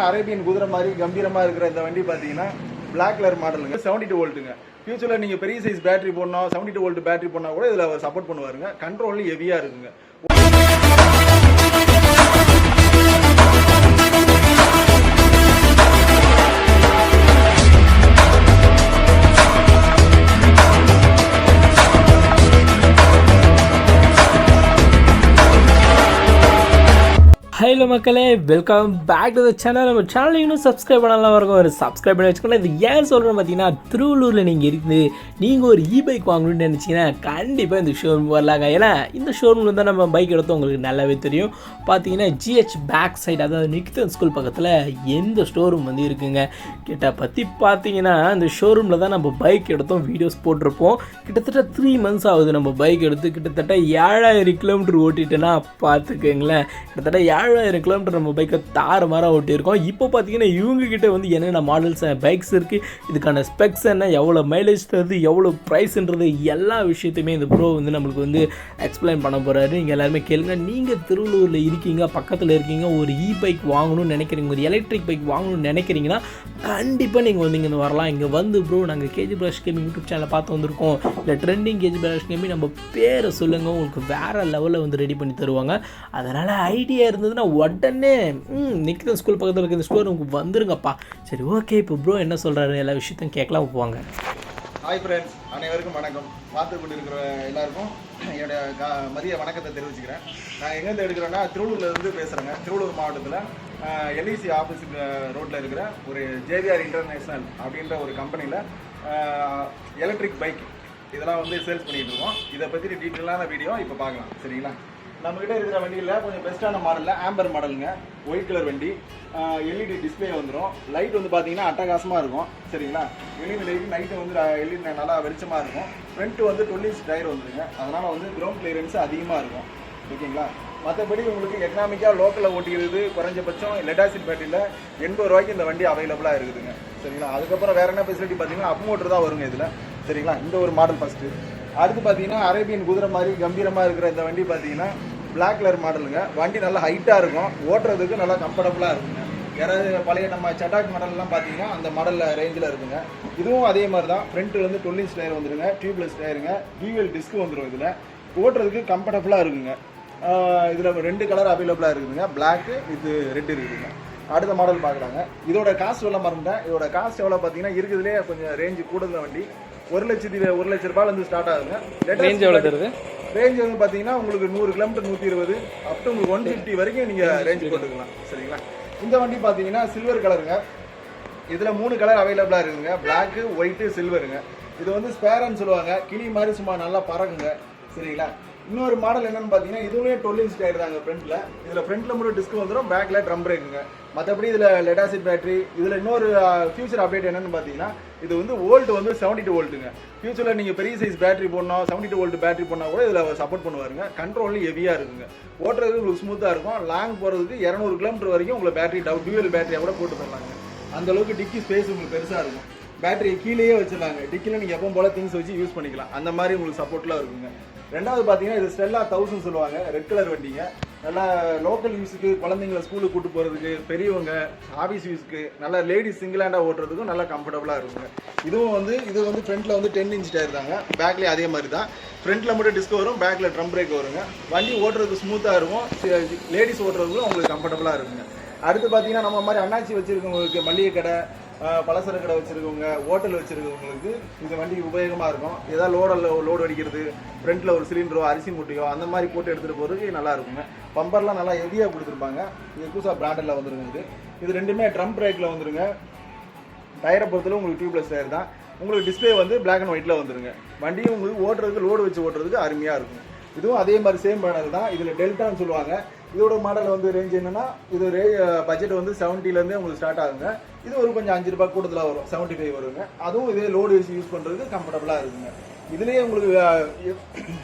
பார்த்தீங்கன்னா அரேபியன் குதிரை மாதிரி கம்பீரமாக இருக்கிற இந்த வண்டி பார்த்தீங்கன்னா பிளாக் கலர் மாடலுங்க செவன்டி டூ வோல்ட்டுங்க ஃபியூச்சரில் நீங்கள் பெரிய சைஸ் பேட்டரி போடணும் செவன்டி டூ வோல்ட் பேட்டரி போனால் கூட இதில் அவர் சப்போர்ட் பண்ணுவாருங்க. கண்ட்ரோல் ஹெவியாக இருக்குங்க. மக்களே welcome back to the channel நம்ம சேனல் இன்னும் சப்ஸ்கிரைப் பண்ணலாம் இருக்கும் ஒரு சப்ஸ்கிரைப் பண்ணி வச்சுக்கோங்க. இது ஏன் சொல்கிறேன் பார்த்தீங்கன்னா திருவள்ளூரில் நீங்கள் இருக்குது நீங்கள் ஒரு இ பைக் வாங்கணும்னு நினச்சிங்கன்னா கண்டிப்பாக இந்த ஷோரூம் வரலாங்க. ஏன்னா இந்த ஷோரூமில் தான் நம்ம பைக் எடுத்தோம். உங்களுக்கு நல்லாவே தெரியும். பார்த்தீங்கன்னா ஜிஹெச் பேக் சைடு அதாவது நிக்தன் ஸ்கூல் பக்கத்தில் எந்த ஷோரூம் வந்து இருக்குங்க? கிட்ட பற்றி பார்த்தீங்கன்னா இந்த ஷோரூமில் தான் நம்ம பைக் எடுத்தோம். வீடியோஸ் போட்டிருப்போம். கிட்டத்தட்ட த்ரீ மந்த்ஸ் ஆகுது நம்ம பைக் எடுத்து. கிட்டத்தட்ட ஏழாயிரம் கிலோமீட்டர் ஓட்டிட்டுனா பார்த்துக்கங்களேன். கிட்டத்தட்ட ஏழாயிரம் கிலோமீட்டர் நம்ம பைக்கை தார மாறாக ஓட்டியிருக்கோம். இப்போ பார்த்தீங்கன்னா இவங்கக்கிட்ட வந்து என்னென்ன மாடல்ஸ் பைக்ஸ் இருக்குது இதுக்கான ஸ்பெக்ஸ் என்ன எவ்வளோ மைலேஜ் தருது எவ்வளோ ப்ரைஸ்ன்றது எல்லா விஷயத்தையுமே இந்த ப்ரோ வந்து நம்மளுக்கு வந்து எக்ஸ்பிளைன் பண்ண போகிறாரு நீங்கள் எல்லாருமே கேளுங்க. நீங்கள் திருவள்ளூரில் இருக்கீங்க பக்கத்தில் இருக்கீங்க ஒரு இ பைக் வாங்கணும்னு நினைக்கிறீங்க ஒரு எலக்ட்ரிக் பைக் வாங்கணும்னு நினைக்கிறீங்கன்னா கண்டிப்பாக நீங்கள் வந்து இங்கே வரலாம். இங்கே வந்து ப்ரோ நாங்கள் கேஜி பிரஷ் கேமிங் யூடியூப் சேனலை பார்த்து வந்திருக்கோம். இல்லை ட்ரெண்டிங் கேஜி பிரஷ் கேமிங் நம்ம பேரை சொல்லுங்கள் உங்களுக்கு வேறு லெவலில் வந்து ரெடி பண்ணி தருவாங்க. அதனால் ஐடியா இருந்ததுன்னா உடனே ம் நிக்கிதன் ஸ்கூல் பக்கத்தில் இருக்க இந்த ஸ்டோர் உங்களுக்கு வந்துருங்கப்பா. சரி ஓகே இப்போ ப்ரோ என்ன சொல்கிறாரு எல்லா விஷயத்தையும் கேட்கலாம் போவாங்க. ஹாய் ஃப்ரெண்ட்ஸ் அனைவருக்கும் வணக்கம். பார்த்து கொண்டிருக்கிற எல்லாருக்கும் என்னுடைய மதிய வணக்கத்தை தெரிவிச்சுக்கிறேன். நான் எங்கேருந்து எடுக்கிறேன்னா திருவள்ளூர்லேருந்து பேசுகிறேங்க திருவள்ளூர் மாவட்டத்தில் எல்இசி ஆஃபீஸ் ரோட்டில் இருக்கிற ஒரு ஜேவிஆர் இன்டர்நேஷ்னல் அப்படின்ற ஒரு கம்பெனியில் எலக்ட்ரிக் பைக் இதெல்லாம் வந்து சேல்ஸ் பண்ணிகிட்டு இருக்கோம். இதை பற்றி டீட்டெயிலான வீடியோ இப்போ பார்க்கலாம். சரிங்களா? நம்மகிட்ட இருக்கிற வண்டியில் கொஞ்சம் பெஸ்ட்டான மாடலில் ஆம்பர் மாடலுங்க ஒயிட் கலர் வண்டி. எல்இடி டிஸ்ப்ளே வந்துடும் லைட் வந்து பார்த்தீங்கன்னா அட்டகாசமாக இருக்கும். சரிங்களா? எல்இடி லைட் நைட்டு வந்து எல்இடி நல்லா வெளிச்சமாக இருக்கும். ஃப்ரண்ட்டு வந்து டுவெல் இன்ச் டயர் வந்துருங்க. அதனால் வந்து கிரவுண்ட் கிளியரன்ஸ் அதிகமாக இருக்கும். ஓகேங்களா? மற்றபடி உங்களுக்கு எக்கனாமிக்காக லோக்கலில் ஓட்டிக்கிறது குறைஞ்சபட்சம் லெடாசிட் பேட்டரியில் எண்பது ரூபாய்க்கு இந்த வண்டி அவைலபிளாக இருக்குதுங்க. சரிங்களா? அதுக்கப்புறம் வேறு என்ன ஃபெசிலிட்டி பார்த்தீங்கன்னா அப் மோட்டர் தான் வருங்க இதில். சரிங்களா? இந்த ஒரு மாடல் ஃபஸ்ட்டு அடுத்து பார்த்தீங்கன்னா அரேபியன் குதிரை மாதிரி கம்பீரமாக இருக்கிற இந்த வண்டி பார்த்தீங்கன்னா பிளாக் கலர் மாடலுங்க வண்டி நல்லா ஹைட்டாக இருக்கும். ஓட்டுறதுக்கு நல்லா கம்ஃபர்டபுளாக இருக்குங்க. யாராவது பழைய நம்ம சட்டாக் மாடல்லாம் பார்த்தீங்கன்னா அந்த மாடலில் ரேஞ்சில் இருக்குங்க. இதுவும் அதே மாதிரி தான் ஃப்ரண்ட்டு வந்து டுவெல் இன்ச் டயர் வந்துருங்க டியூப்லெஸ் டயருங்க டியூவல் டிஸ்க் வந்துடும் இதில். ஓட்டுறதுக்கு கம்ஃபர்டபுளாக இருக்குங்க. இதில் ரெண்டு கலர் அவைலபிளாக இருக்குதுங்க. பிளாக்கு இது ரெட் இருக்குதுங்க. அடுத்த மாடல் பார்க்குறாங்க இதோட காஸ்ட் எவ்வளோ மறந்துட்டேன். இதோட காஸ்ட் எவ்வளோ பார்த்தீங்கன்னா இருக்குதுலேயே கொஞ்சம் ரேஞ்சு கூடுதல் வண்டி. ஒரு லட்சத்தி ஒரு லட்ச ரூபாயிலேருந்து ஸ்டார்ட் ஆகுங்க ரேஞ்ச் எவ்வளோ தருது? ரேஞ்ச் வந்து பார்த்தீங்கன்னா உங்களுக்கு நூறு கிலோமீட்டர் நூற்றி இருபது அப் டு உங்களுக்கு ஒன் ஃபிஃப்டி வரைக்கும் நீங்கள் ரேஞ்ச் போட்டுக்கலாம். சரிங்களா? இந்த வண்டி பார்த்தீங்கன்னா சில்வர் கலருங்க இதில் மூணு கலர் அவைலபிளாக இருக்குங்க. பிளாக்கு ஒயிட்டு சில்வருங்க இது வந்து ஸ்பேரன்னு சொல்லுவாங்க. கிளி மாதிரி சும்மா நல்லா பறக்குங்க. சரிங்களா? இன்னொரு மாடல் என்னன்னு பார்த்தீங்கன்னா இதுவுமே டுவெல் இன்ச் டயர் தாங்க ஃப்ரண்ட்டில் இதில் ஃப்ரண்ட்டில் மட்டும் டிஸ்க் வந்துடும் பேக்கில் ட்ரம் பிரேக்குங்க மற்றபடி இதில் லெடாசிட் பேட்டரி இதில் இன்னொரு ஃபியூச்சர் அப்டேட் என்னன்னு பார்த்தீங்கன்னா இது வந்து வோல்ட் வந்து செவன்டி டூ வோல்ட்டுங்க ஃபியூச்சரில் நீங்கள் பெரிய சைஸ் பேட்டரி போடணும் செவன்டி டூ வோல்ட் பேட்டரி போனால் கூட இதில் சப்போர்ட் பண்ணுவாருங்க. கண்ட்ரோலும் ஹெவியாக இருக்குங்க. ஓட்டுறதுக்கு உங்களுக்கு ஸ்மூத்தாக இருக்கும். லாங் போகிறதுக்கு இரநூறு கிலோமீட்டர் வரைக்கும் உங்களை பேட்டரி டவு டியூவல் பேட்டரியாக கூட போட்டு தரலாங்க. அந்தளவுக்கு டிக்கி ஸ்பேஸ் உங்களுக்கு பெருசாக இருக்கும். பேட்டரி கீழேயே வச்சிடலாங்க. டிக்கியில் நீங்கள் எப்போ போல திங்ஸ் வச்சு யூஸ் பண்ணிக்கலாம். அந்த மாதிரி உங்களுக்கு சப்போர்ட்லாம் இருக்குங்க. ரெண்டாவது பார்த்தீங்கன்னா இது ஸ்டெல்லா தௌசண்ட் சொல்லுவாங்க. ரெட் கலர் வண்டிங்க. நல்லா லோக்கல் யூஸுக்கு குழந்தைங்கள ஸ்கூலுக்கு கூட்டு போகிறதுக்கு பெரியவங்க ஆஃபீஸ் யூஸுக்கு நல்லா லேடிஸ் சிங்கிள் ஹேண்டாக ஓட்டுறதுக்கும் நல்லா கம்ஃபர்டபுளாக இருக்குங்க. இதுவும் வந்து இது வந்து ஃப்ரண்ட்டில் வந்து டென் இன்ச் டயர் தாங்க. பேக்லேயே அதே மாதிரி தான். ஃப்ரண்ட்டில் மட்டும் டிஸ்க் வரும் பேக்கில் ட்ரம் பிரேக் வருங்க. வண்டி ஓட்டுறதுக்கு ஸ்மூத்தாக இருக்கும். லேடிஸ் ஓட்டுறதுக்கும் உங்களுக்கு கம்ஃபர்டபுளாக இருக்குங்க. அடுத்து பார்த்தீங்கன்னா நம்ம மாதிரி அண்ணாச்சி வச்சுருக்கவங்களுக்கு மளிகை கடை பலசர கடை வச்சிருக்கவங்க ஹோட்டல் வச்சிருக்கவங்களுக்கு இந்த வண்டி உபயோகமாக இருக்கும். ஏதாவது லோடில் லோடு அடிக்கிறது ஃப்ரண்ட்டில் ஒரு சிலிண்டரோ அரிசி மூட்டையோ அந்த மாதிரி போட்டு எடுத்துகிட்டு போகிறதுக்கு நல்லா இருக்குங்க. பம்பர்லாம் நல்லா ஹெவியாக கொடுத்துருப்பாங்க. இது புதுசாக பிராண்டில் வந்துருங்க இது. இது ரெண்டுமே ட்ரம் பிரேக்கில் வந்துருங்க. டயரை பொறுத்தளவு உங்களுக்கு டியூப்லெஸ் டயர் தான். உங்களுக்கு டிஸ்ப்ளே வந்து பிளாக் அண்ட் ஒயிட்டில் வந்துருங்க. வண்டியும் உங்களுக்கு ஓட்டுறதுக்கு லோடு வச்சு ஓட்டுறதுக்கு அருமையாக இருக்கும். இதுவும் அதே மாதிரி சேம் மாடல் தான். இதில் டெல்டான்னு சொல்லுவாங்க. இதோட மாடல் வந்து ரேஞ்ச் என்னன்னா இது ரே பட்ஜெட் வந்து செவன்ட்டிலேருந்தே உங்களுக்கு ஸ்டார்ட் ஆகுங்க. இது ஒரு கொஞ்சம் அஞ்சு ரூபாய் கூடுதலாக வரும். செவன்ட்டி ஃபைவ் வருங்க. அதுவும் இதே லோடு வச்சு யூஸ் பண்ணுறதுக்கு கம்ஃபர்டபுளாக இருக்குங்க. இதுலேயே உங்களுக்கு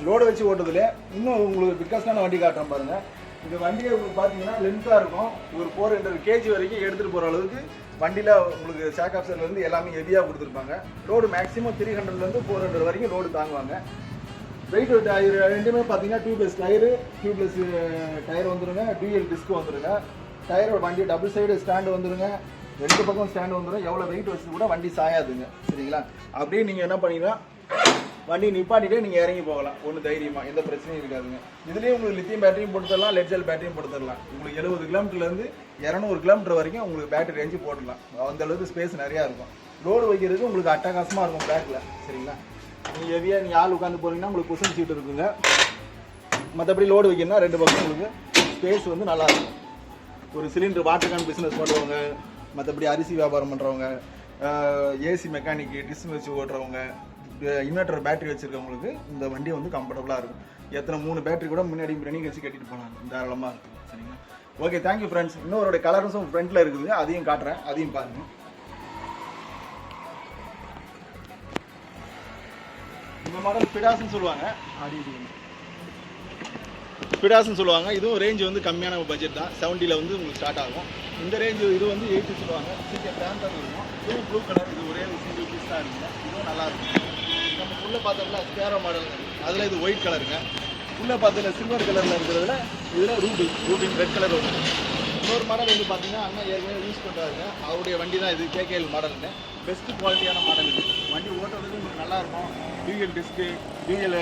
லோடு வச்சு ஓட்டுறதுல இன்னும் உங்களுக்கு பிக்காஸ்டான வண்டி காட்டுறேன் பாருங்கள் இந்த வண்டியை உங்களுக்கு பார்த்தீங்கன்னா லென்த்தாக இருக்கும். ஒரு ஃபோர் ஹண்ட்ரட் கேஜி வரைக்கும் எடுத்துகிட்டு போகிற அளவுக்கு வண்டியில் உங்களுக்கு ஷாக் ஆப்ஷன்லேருந்து எல்லாமே ஹெவியாக கொடுத்துருப்பாங்க. லோடு மேக்ஸிமம் த்ரீ ஹண்ட்ரட்லேருந்து ஃபோர் ஹண்ட்ரட் வரைக்கும் லோடு தாங்குவாங்க. வெயிட் டயர் ரெண்டுமே பார்த்தீங்கன்னா டியூப்லெஸ் டயரு டியூப்லெஸ் டயர் வந்துருங்க. டியூஎல் டிஸ்க் வந்துருங்க. டயரோட வண்டி டபுள் சைடு ஸ்டாண்டு வந்துருங்க. ரெண்டு பக்கம் ஸ்டாண்டு வந்துடும் எவ்வளோ வெயிட் வச்சு கூட வண்டி சாயாதுங்க. சரிங்களா? அப்படியே நீங்கள் என்ன பண்ணிங்கன்னா வண்டி நிப்பாட்டிட்டே நீங்கள் இறங்கி போகலாம். ஒன்றும் தைரியமாக எந்த பிரச்சனையும் இருக்காதுங்க. இதுலேயே உங்களுக்கு லித்தியம் பேட்டரியும் போட்டு தரலாம் லெட் பேட்டரியும் போட்டு தரலாம் உங்களுக்கு எழுபது கிலோமீட்டர்லேருந்து இரநூறு கிலோமீட்டர் வரைக்கும் உங்களுக்கு பேட்டரி ரேஞ்சு போட்டுடலாம். அந்த அளவுக்கு ஸ்பேஸ் நிறையா இருக்கும். லோடு வைக்கிறதுக்கு உங்களுக்கு அட்டகாசமாக இருக்கும் பேக்கில் சரிங்களா? நீங்கள் ஹெவியாக நீங்கள் ஆள் உட்காந்து போனீங்கன்னா உங்களுக்கு குஷன் சீட் இருக்குங்க. மற்றபடி லோடு வைக்கணும்னா ரெண்டு பக்கம் உங்களுக்கு ஸ்பேஸ் வந்து நல்லா இருக்கும். ஒரு சிலிண்டர் வாட்டர் கேன் பிஸ்னஸ் பண்ணுறவங்க மற்றபடி அரிசி வியாபாரம் பண்ணுறவங்க ஏசி மெக்கானிக்கு டிஸ் வச்சு ஓட்டுறவங்க இன்வெர்டர் பேட்டரி வச்சுருக்கவங்களுக்கு இந்த வண்டி வந்து கம்ஃபர்டபுளாக இருக்கும். எத்தனை மூணு பேட்டரி கூட முன்னாடி ரன்னிங் வச்சு கட்டிட்டு போனாங்க தாராளமாக இருக்கும். சரிங்களா? ஓகே தேங்க்யூ ஃப்ரெண்ட்ஸ் இன்னொருடைய கலர்ஸும் ஃப்ரண்ட்டில் இருக்குது அதையும் காட்டுறேன். அதையும் பாருங்கள் இந்த மாடல் பிடாஸ்ன்னு சொல்லுவாங்க. அடி இது பிடாஸ்ன்னு சொல்லுவாங்க. இதுவும் ரேஞ்ச் வந்து கம்மியான பட்ஜெட் தான். செவன்ட்டியில் வந்து உங்களுக்கு ஸ்டார்ட் ஆகும். இந்த ரேஞ்ச் இது வந்து எயிட்டி சொல்லுவாங்க. சீக்கிரம் பிராண்டட் இருக்கும் இதுவும் ப்ளூ கலர் இது ஒரே ஒரு சிங்கிள் பீஸ் தான் இருக்குங்க இதுவும் நல்லா இருக்கும். நம்ம உள்ள பார்த்தோம்னா ஸ்கேரோ மாடல் அதில் இது ஒயிட் கலருங்க உள்ளே பார்த்தீங்கன்னா சில்வர் கலரில் இருக்கிறதுல இதில் ரூபி ரூபி ரெட் கலர் வரும் இன்னொரு மாடல் வந்து பார்த்தீங்கன்னா அண்ணா ஏற்கனவே யூஸ் பண்ணுறாருங்க அவருடைய வண்டி தான் இது கேகேஎல் மாடலுங்க பெஸ்ட் குவாலிட்டியான மாடல் இது. வண்டி ஓட்டுறதுக்கு உங்களுக்கு நல்லா இருக்கும். Dual disc dual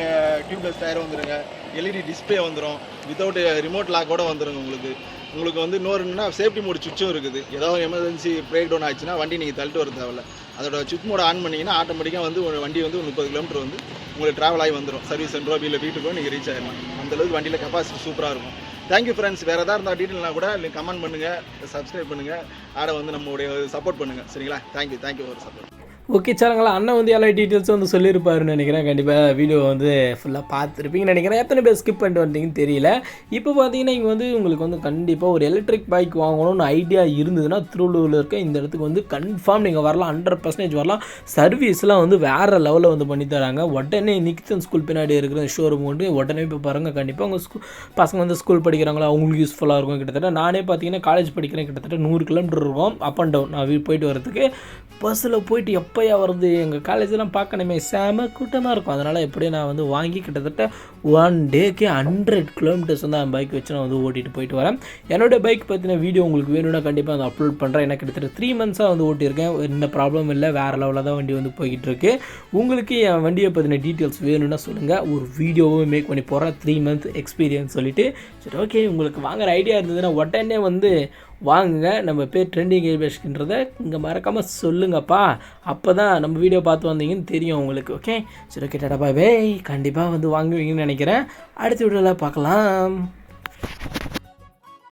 tubeless tyre வந்துருங்க. எல்இடி டிஸ்பிளே வந்துடும் வித்தவுட் ரிமோட் லாக்கோட வந்துருங்க உங்களுக்கு. உங்களுக்கு வந்து இன்னொருன்னா சேஃப்டி மோட் சுவிட்சும் இருக்குது. ஏதாவது எமர்ஜென்சி பிரேக் டவுன் ஆச்சுன்னா வண்டி நீங்கள் தள்ளிட்டு வர தேவையில்ல. அதோட சுவிட்ச் மோட் ஆன் பண்ணிங்கன்னா ஆட்டோமேட்டிக்காக வந்து ஒரு வண்டி வந்து ஒரு முப்பது கிலோமீட்டர் வந்து உங்களுக்கு ட்ராவல் ஆகி வந்துடும் சர்வீஸ் சென்ட்ரோ இல்லை வீட்டுக்கோ நீங்கள் ரீச் ஆகிடலாம் அந்த அளவுக்கு வண்டியில் கெப்பாசிட்டி சூப்பராக இருக்கும். தேங்க்யூ ஃப்ரெண்ட்ஸ் வேறு எதாவது இருந்தால் டீட்டெயில்னா கூட கமெண்ட் பண்ணுங்கள் சப்ஸ்கிரைப் பண்ணுங்கள் ஆடை வந்து நம்மளுடைய சப்போர்ட் பண்ணுங்கள் சரிங்களா? தேங்க்யூ தேங்க்யூ ஒரு சப்போர்ட் ஓகே சாருங்களா அண்ணன் வந்து எல்லா டீட்டெயில்ஸும் வந்து சொல்லியிருப்பாருன்னு நினைக்கிறேன். கண்டிப்பாக வீடியோ வந்து ஃபுல்லாக பார்த்துருப்பீங்கன்னு நினைக்கிறேன். எத்தனை பேர் ஸ்கிப் பண்ணிட்டு வந்தீங்கன்னு தெரியல. இப்போ பார்த்தீங்கன்னா இங்கே வந்து உங்களுக்கு வந்து கண்டிப்பாக ஒரு எலக்ட்ரிக் பைக் வாங்கணும்னு ஐடியா இருந்ததுன்னா திருவள்ளூரில் இருக்க இந்த இடத்துக்கு வந்து கன்ஃபார்ம் நீங்கள் வரலாம். ஹண்ட்ரட் பர்சன்டேஜ் வரலாம். சர்வீஸ்லாம் வந்து வேறு லெவலில் வந்து பண்ணி தராங்க. உடனே நிக்சன் ஸ்கூல் பின்னாடி இருக்கிற ஷோரூம் வந்து உடனே போய் பாருங்கள் கண்டிப்பாக உங்கள் ஸ்கூல் பசங்க வந்து ஸ்கூல் படிக்கிறாங்களா? அவங்களுக்கு யூஸ்ஃபுல்லாக இருக்கும். கிட்டத்தட்ட நானே பார்த்தீங்கன்னா காலேஜ் படிக்கிறேன். கிட்டத்தட்ட நூறு கிலோமீட்டர் இருக்கும். அப் அண்ட் டவுன் நான் போயிட்டு வரதுக்கு பஸ்ஸில் போயிட்டு எப்போயா வருது? எங்கள் காலேஜெலாம் பார்க்கணுமே. செம கூட்டமாக இருக்கும். அதனால் எப்படியும் நான் வந்து வாங்கி கிட்டத்தட்ட ஒன் டேக்கே ஹண்ட்ரட் கிலோமீட்டர்ஸ் வந்து அந்த பைக் வச்சு நான் வந்து ஓட்டிகிட்டு போயிட்டு வரேன். என்னோட பைக் பற்றின வீடியோ உங்களுக்கு வேணும்னா கண்டிப்பாக அதை அப்லோட் பண்ணுறேன் எனக்கு கிட்டத்தட்ட த்ரீ மந்த்ஸாக வந்து ஓட்டியிருக்கேன். எந்த ப்ராப்ளம் இல்லை. வேறு லெவலில் தான் வண்டி வந்து போய்கிட்டு இருக்கு. உங்களுக்கு என் வண்டியை பற்றின டீட்டெயில்ஸ் வேணும்னா சொல்லுங்கள் ஒரு வீடியோவும் மேக் பண்ணி போகிறேன் த்ரீ மந்த் எக்ஸ்பீரியன்ஸ் சொல்லிட்டு. சரி ஓகே உங்களுக்கு வாங்குற ஐடியா இருந்ததுன்னா உடனே வந்து வாங்குங்க நம்ம பேர் ட்ரெண்டிங் ஏபேஷ்ன்றதை இங்கே மறக்காமல் சொல்லுங்கப்பா. அப்போ தான் நம்ம வீடியோ பார்த்து வந்தீங்கன்னு தெரியும் உங்களுக்கு ஓகே சரி ஓகே டாடா பாய் கண்டிப்பாக வந்து வாங்குவீங்கன்னு நினைக்கிறேன். அடுத்த வீடியோவில் பார்க்கலாம்.